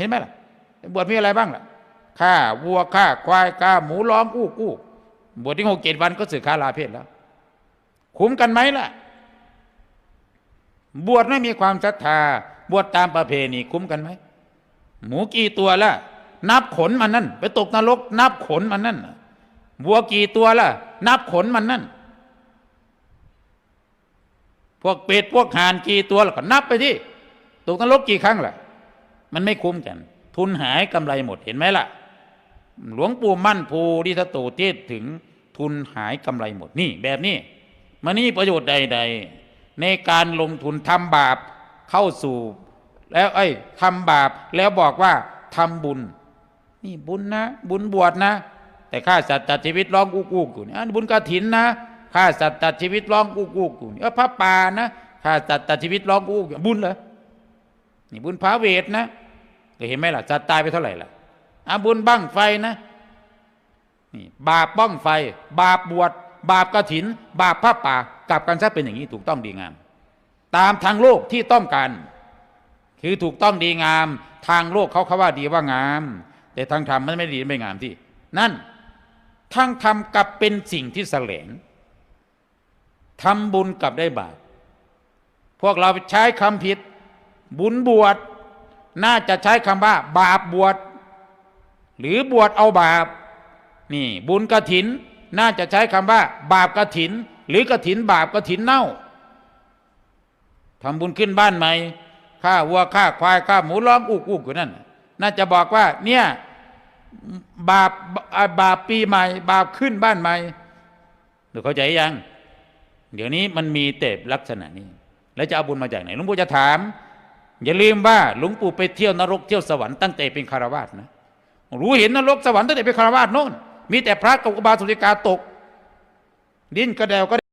เห็นไหมล่ะบวชมีอะไรบ้างล่ะฆ่าวัวฆ่าควายฆ่าหมูร้องอู้กู้บวชที่หกเจ็ดวันก็สึกขาลาเพศแล้ว คุ้มกันไหมล่ะ บวชไม่มีความศรัทธา บวชตามประเพณีคุ้มกันไหมหมูกี่ตัวล่ะ นับขนมันนั่น ไปตกนรก นับขนมันนั่นวัวกี่ตัวล่ะ นับขนมันนั่นพวกเป็ดพวกห่านกี่ตัวล้วก็นับไปที่ตกนรกกี่ครั้งล่ะ มันไม่คุ้มกัน ทุนหายกำไรหมดเห็นไหมล่ะ หลวงปู่มั่นภูริทัตโตเทศถึงทุนหายกำไรหมดนี่แบบนี้มันนี่ประโยชน์ใด ๆ ในการลงทุนทำบาปเข้าสู่ แล้วเอ้ทำบาปแล้วบอกว่าทำบุญ นี่บุญนะ บุญบวชนะ แต่ฆ่าสัตว์ตัดชีวิตร้องกุกกุกอยู่นี่บุญกระถินนะฆ่าสัตว์ตัดชีวิตร้องกุกกุกอยู่นี่เออพระป่านะฆ่าสัตว์ตัดชีวิตร้องกุกกุกบุญเหรอนี่บุญพระเวทนะ เห็นไหมล่ะสัตว์ตายไปเท่าไหร่ล่ะอาบุญบั้งไฟนะนี่บาปบ้องไฟ บาปบวชบาปกระถิน บาปพระป่ากลับกันซะเป็นอย่างนี้ถูกต้องดีงาม ตามทางโลกที่ต้องการ คือถูกต้องดีงาม ทางโลกเขาเขาว่าดีว่างาม แต่ทางธรรมมันไม่ดีไม่งามที่ นั่นทางธรรมกลับเป็นสิ่งที่แสลงทำบุญกลับได้บาปพวกเราใช้คำผิด บุญบวช น่าจะใช้คำว่า บาปบวชหรือบวชเอาบาป นี่ บุญกระถิน น่าจะใช้คำว่า บาปกระถิน หรือกระถินบาปกระถินเน่าทำบุญขึ้นบ้านใหม่ฆ่าวัวฆ่าควายฆ่าหมูล้อมอุกอุกอยู่นั่นน่าจะบอกว่า เนี่ยบาปบาปปีใหม่ บาปขึ้นบ้านใหม่หรือเข้าใจยัง เดี๋ยวนี้มันมีเตบลักษณะนี้ แล้วจะเอาบุญมาจากไหนหลวงปู่จะถาม อย่าลืมว่าหลวงปู่ไปเที่ยวนรกเที่ยวสวรรค์ตั้งแต่เป็นคารวาสนะ รู้เห็นนรกสวรรค์ตั้งแต่เป็นคารวาสโน่นมีแต่พระกับกบาสุริกาตก ดิ้นกระเดวก็